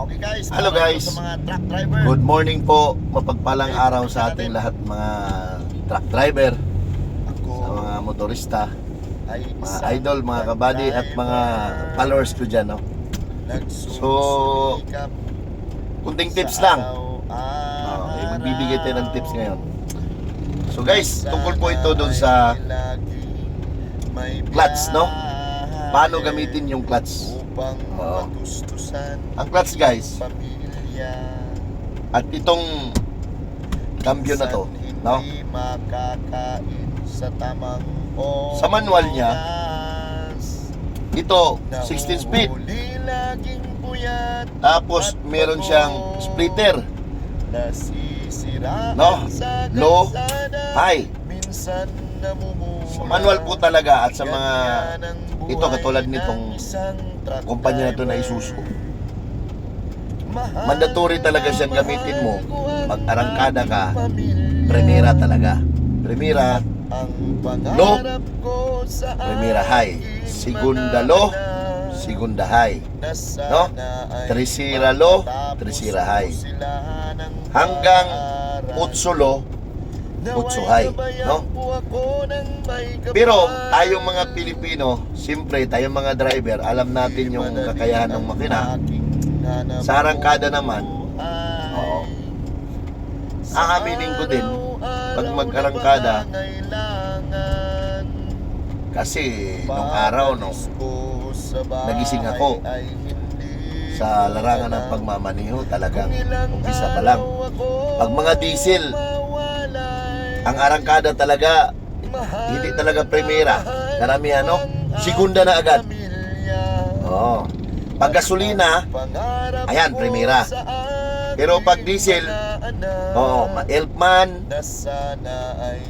Okay guys, Hello, guys. Sa mga truck driver. Good morning po. Mapagpalang araw sa ating lahat mga truck driver, Ako sa mga motorista, ay mga idol, mga kabady at mga followers ko dyan. No? Nagsusumikap Kunting tips lang. Oh, eh, magbibigay tayo ng tips ngayon. So guys, tungkol po ito dun sa clutch, no? Paano gamitin yung clutch. Upang Oo. matustusan Ang clutch guys, pamilya. at itong cambio na to, Minsan no? Hindi makakain sa tamang Sa manual niya, oras. Ito, 16 speed. Nahuhuli laging puyat Tapos at meron siyang pagod. splitter. Nasisiraan No? sa Low, kalsada. high. Minsan namumula. Sa manual po talaga at sa mga Ganyan ang buhay ito katulad ng nitong isang kumpanya na to na. Isuzu. Mandatory talaga siyang gamitin mo pag arangkada ka. Primera talaga. Primera, Low, Primera high. Segunda low, segunda high. No? Tercera low, ko high. Hanggang. Utsulo, Naway Utsu high, gabayan no? Pero tayong mga Pilipino, siyempre tayong mga driver, alam natin yung kakayahan ng makina. Sa arangkada naman, oo. Aaminin ko din, pag mag-arangkada, Kasi nung araw, nung nagising ako sa larangan ng pagmamaniho, talagang umpisa pa lang. Pag mga diesel, ang arangkada talaga, hindi talaga primera. Karamihan, no? Segunda na agad. Oo. Pag gasolina, ayan, primera. Pero pag diesel, oo, ma-elfman,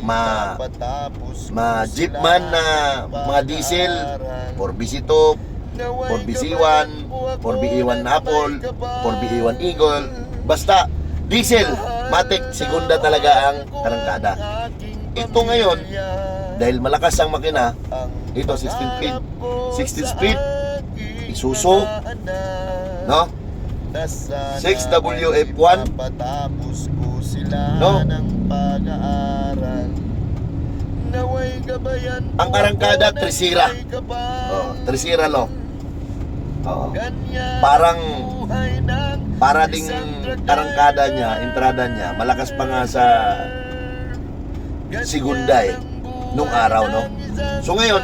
ma- ma jeepman na mga diesel, 4BC2, 4BC1, 4BE1 na Apple, 4BE1 Eagle, basta diesel, matic, segunda talaga ang karangkada. Ito ngayon, dahil malakas ang makina, ito 16 speed, 16 speed, Isuzu, no? 6WF1, Patapos ko sila No? Ang arangkada, trisira. Oh, trisira lo. Oo. Parang para ding isang truck arangkada driver. niya, entrada niya, malakas pa nga sa buhay nung araw, no? So ngayon,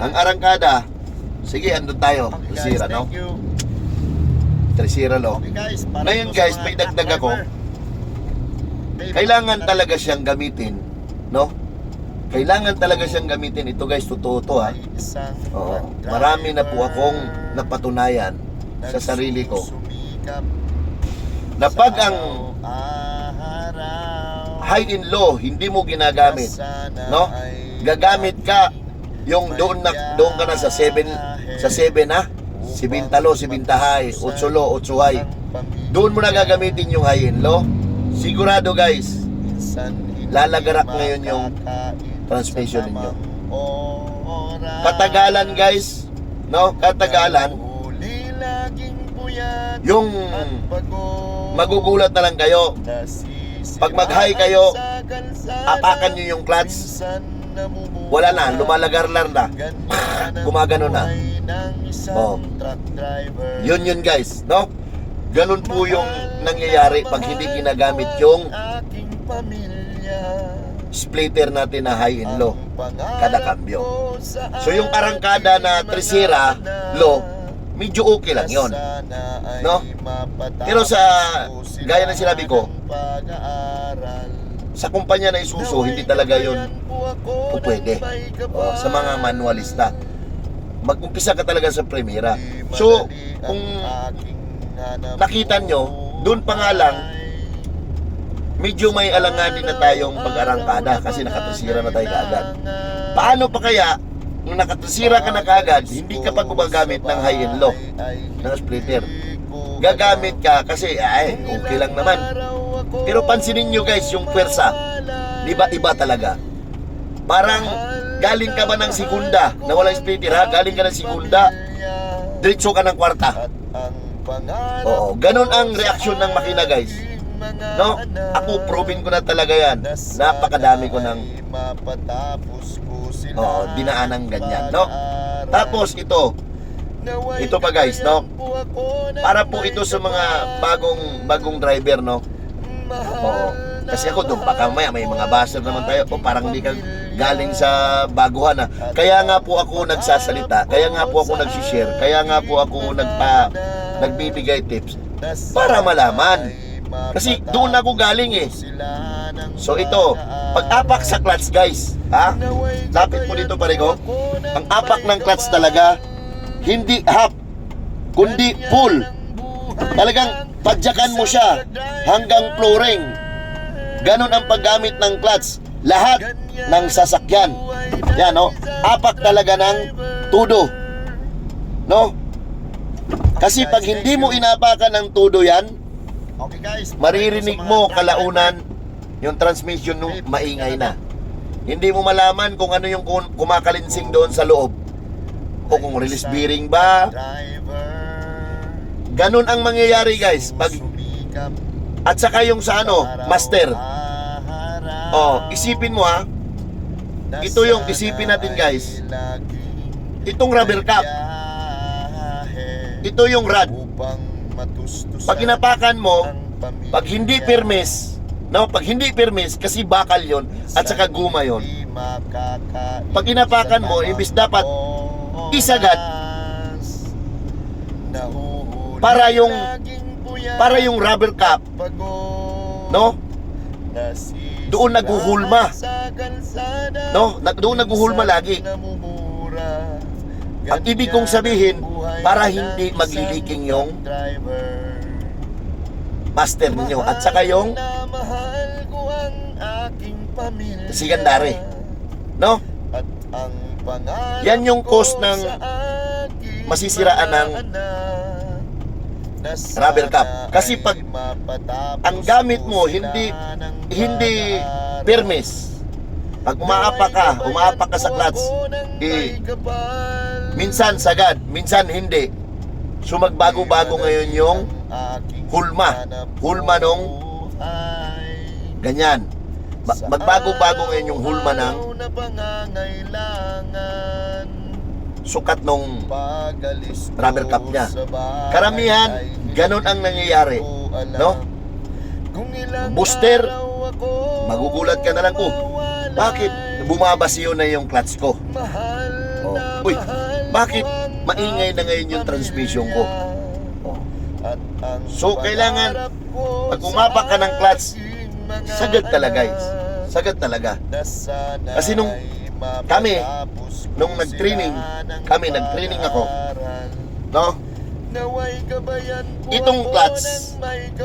ang arangkada, sige, andun tayo, trisira, no? guys, para Ngayon, guys, may dagdag ako. Kailangan talaga siyang gamitin, no? Kailangan talaga siyang gamitin. Ito guys, totoo to ha. Oo. Marami na po akong napatunayan sa sarili ko na pag ang high and low hindi mo ginagamit, no? Gagamit ka yung doon na doon ka na sa 7 sa 7 na. Si Bintalo, si Bintahay, Utsulo, Utsuhay. Doon mo na gagamitin yung high and low. Sigurado guys, lalagarak ngayon yung transmission ninyo. Katagalan guys, no? Katagalan, yung magugulat na lang kayo. Pag mag-high kayo. Apakan nyo yung clutch, wala na, lumalagar-lar na. Gumagano na. Oh. Yun yun guys, no? Ganun po yung nangyayari pag hindi ginagamit yung. Splitter natin na high and low. kada kambyo. So yung arangkada na trisira, low, medyo okay lang yon. No? Pero sa, gaya ng sinabi ko, sa kumpanya na Isuzu, hindi talaga yon po pwede. O, sa mga manualista. Mag-umpisa ka talaga sa Primera. So, kung nakita nyo, doon pa nga lang, medyo may alanganin na tayong pag-arangkada kasi nakatasira na tayo kaagad. Paano pa kaya nung nakatasira ka na kaagad, hindi ka pa gumagamit ng high and low ng splitter? Gagamit ka kasi ay okay lang naman. Pero pansinin nyo guys yung pwersa. Di ba iba talaga? Parang galing ka ba ng segunda na walang splitter ha? Galing ka ng segunda, diretso ka ng kwarta. Oo, ganun ang reaksyon ng makina, guys. No? Ako, proven ko na talaga yan. Napakadami ko ng Oo, dinaanan ganyan, no? Tapos ito, ito pa guys, no? Para po ito sa mga bagong bagong driver, no? Oo. Kasi ako doon, baka maya may mga basher naman tayo. O parang hindi ka galing sa baguhan, ha? Kaya nga po ako nagsasalita, kaya nga po ako nagsishare, kaya nga po ako nagpa, nagbibigay tips para malaman. Kasi doon ako galing eh. So ito, pag-apak sa clutch guys, ha? Lapit mo dito pare ko. Ang apak ng clutch talaga, hindi half, kundi full. Talagang padyakan mo siya hanggang flooring. Ganon ang paggamit ng clutch. Lahat ng sasakyan. Yan, no? Apak talaga ng tudo. No? Kasi pag hindi mo inapakan ng tudo yan, Okay guys, maririnig mo kalaunan yung transmission nung maingay na. Hindi mo malaman kung ano yung kum- kumakalinsing doon sa loob. O kung release bearing ba. Ganun ang mangyayari guys. Pag, at saka yung sa ano, master. Oh, isipin mo ha. ito yung isipin natin, guys. Itong rubber cap. Ito yung rod. Matustusan Pag inapakan mo, pag hindi permis, no, pag hindi permis, kasi bakal yon at saka guma yon. Pag inapakan mo, imbis dapat isagad. Para yung- Para yung rubber cap, no, Doon naguhulma. no, doon naguhulma lagi. Ang ibig kong sabihin, para hindi magliliking yung master ninyo at saka yung. Secondary. no, Yan yung cause ng masisiraan ng rubber sana Kasi pag ang gamit mo hindi hindi permis. Pag umaapak ka, umaapak ka sa clutch, eh, minsan sagad, minsan hindi. So magbago-bago ngayon yung hulma. Hulma nung ganyan. Ba- magbago-bago ngayon yung hulma ng sukat nung ko Rubber cap niya. Karamihan, ganun ang nangyayari. ko No? Booster, magugulat ka na lang, oh, mawawala Bakit bumabasiyo na yung clutch ko? Oh. Uy, bakit maingay na ngayon yung transmission ko? Oh. So, kailangan, pag sa umapak ka ng clutch, Sagad talaga guys. Sagad talaga. Kasi nung kami, nung nag-training, kami nag-training ako. No? Itong clutch,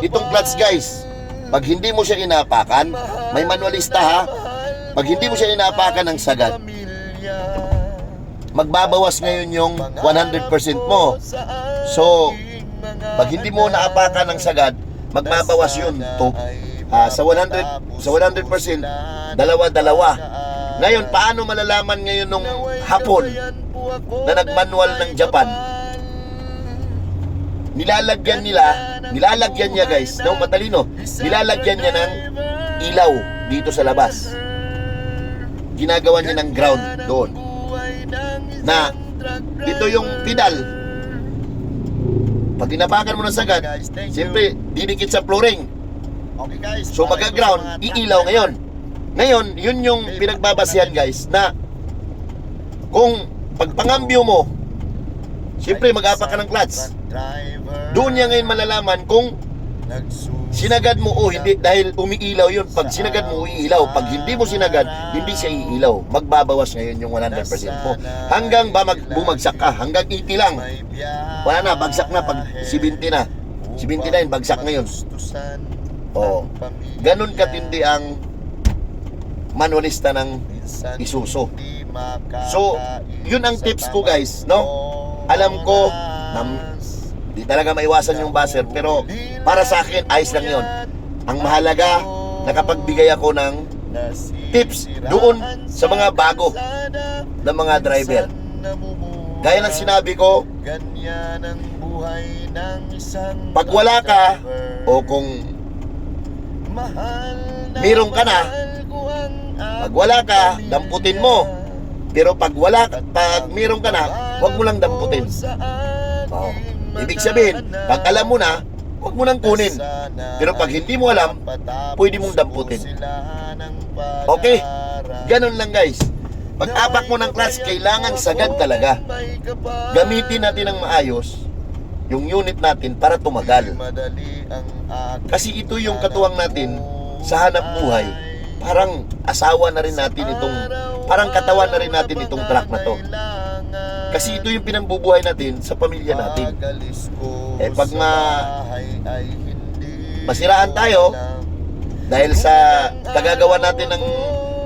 itong clutch, guys, Pag hindi mo siya inapakan, may manualista ha. Pag hindi mo siya inapakan ng sagad, magbabawas ngayon yung 100% mo. So, pag hindi mo naapakan ng sagad, magbabawas yun to ah, sa 100 sa 100% dalawa-dalawa. Ngayon, paano malalaman ngayon nung hapon na nagmanual ng Japan? Nilalagyan nila, nilalagyan niya guys, no, matalino. Nilalagyan niya ng ilaw dito sa labas. Ginagawa niya ng ground doon. Na ito yung pedal. Pag tinapakan mo ng sagad, siyempre didikit sa flooring. Okay guys. So magka-ground, iilaw ngayon. Ngayon, yun yung pinagbabasihan guys na kung pagpangambyo mo, siyempre mag-apak ka ng clutch. Doon niya ngayon malalaman kung sinagad mo o hindi dahil umiilaw yun. Pag sinagad mo, uiilaw. Pag hindi mo sinagad, hindi siya iilaw. Magbabawas ngayon yung 100% mo. Hanggang ba mag bumagsak ka? Hanggang 80 lang. Wala na, bagsak na pag 70 na. 79, bagsak ngayon. Oo. Ganun katindi ang manualista ng Isuzu. So, yun ang tips ko guys, no? Alam ko na di talaga maiwasan yung buzzer pero para sa akin ayos lang yun. Ang mahalaga nakapagbigay ako ng tips doon sa mga bago na mga driver. Gaya ng sinabi ko, Pag wala ka. O kung Meron ka na, pag wala ka, damputin mo. pero pag wala pag meron ka na, huwag mo lang damputin. Ibig sabihin, pag alam mo na, huwag mo nang kunin. Pero pag hindi mo alam, pwede mong damputin. Okay? Ganun lang guys. Pag apak mo ng clutch, kailangan sagad talaga. Gamitin natin ng maayos yung unit natin para tumagal. Kasi ito yung katuwang natin sa hanap buhay. Parang asawa na rin natin itong, parang katawan na rin natin itong truck na to. Kasi ito yung pinambubuhay natin sa pamilya natin. Eh, pag ma- masiraan tayo, Dahil sa kagagawa natin ng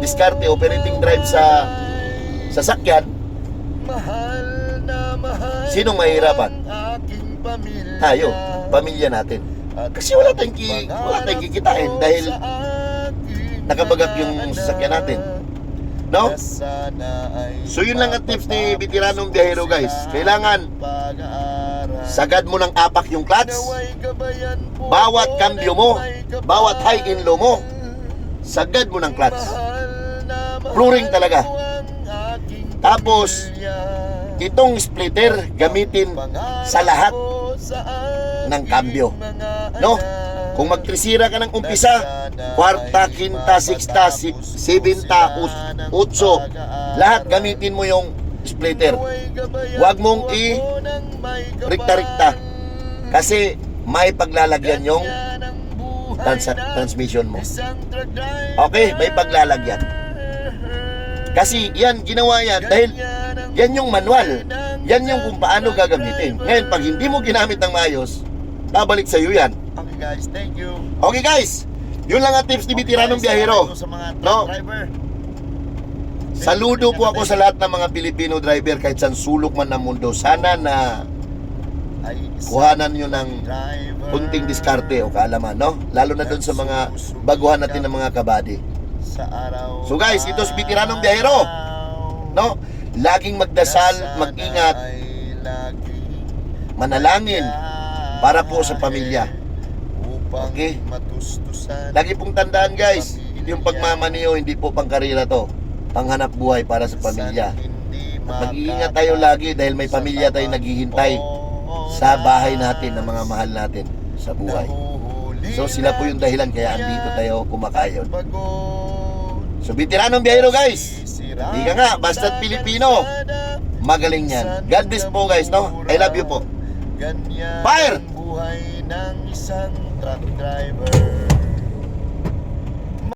diskarte, operating drive sa sasakyan, mahal na mahal Sinong pamilya. tayo, pamilya natin. At Kasi wala tayong, ki, wala tayong kikitain dahil nakabagak yung sasakyan natin. No? So yun lang ang tips ni Veteranong Biyahero guys. Kailangan sagad mo ng apak yung clutch, bawat kambyo mo, bawat high in low mo, sagad mo ng clutch. Flooring talaga. Tapos, Itong splitter gamitin sa lahat ng kambyo. No? Kung magtrisira ka ng umpisa, kwarta, kinta, siksta, si- sebenta, us- utso, lahat gamitin mo yung splitter. Huwag mong i rikta-rikta. Kasi may paglalagyan yung trans- transmission mo. Okay, may paglalagyan. Kasi yan, ginawa yan dahil yan yung manual. Yan yung kung paano gagamitin. Ngayon, pag hindi mo ginamit ng maayos, babalik sa iyo yan. Guys, thank you. Okay guys, yun lang ang tips ni Veteranong Biyahero. Sa mga No? driver. Saludo po ako sa lahat ng mga Pilipino driver kahit saan sulok man ng mundo. Sana na kuhanan nyo ng kunting diskarte o kaalaman, no? Lalo na doon sa mga baguhan natin ng mga kabady. Sa araw. So guys, ito si Veteranong Biyahero. No? Laging magdasal, mag-ingat, manalangin para po sa pamilya. Okay? Matustusan. Lagi pong tandaan guys, yung pagmamaniho hindi po pangkarira to. Panghanap buhay para sa pamilya. At mag-iingat tayo lagi dahil may pamilya tayong naghihintay sa bahay natin ng mga mahal natin sa buhay. So sila po yung dahilan kaya andito tayo kumakayon. So veteranong biyahero guys, hindi ka nga, basta't Pilipino. Magaling yan. God bless po guys, no? I love you po. Fire! ng isang truck driver.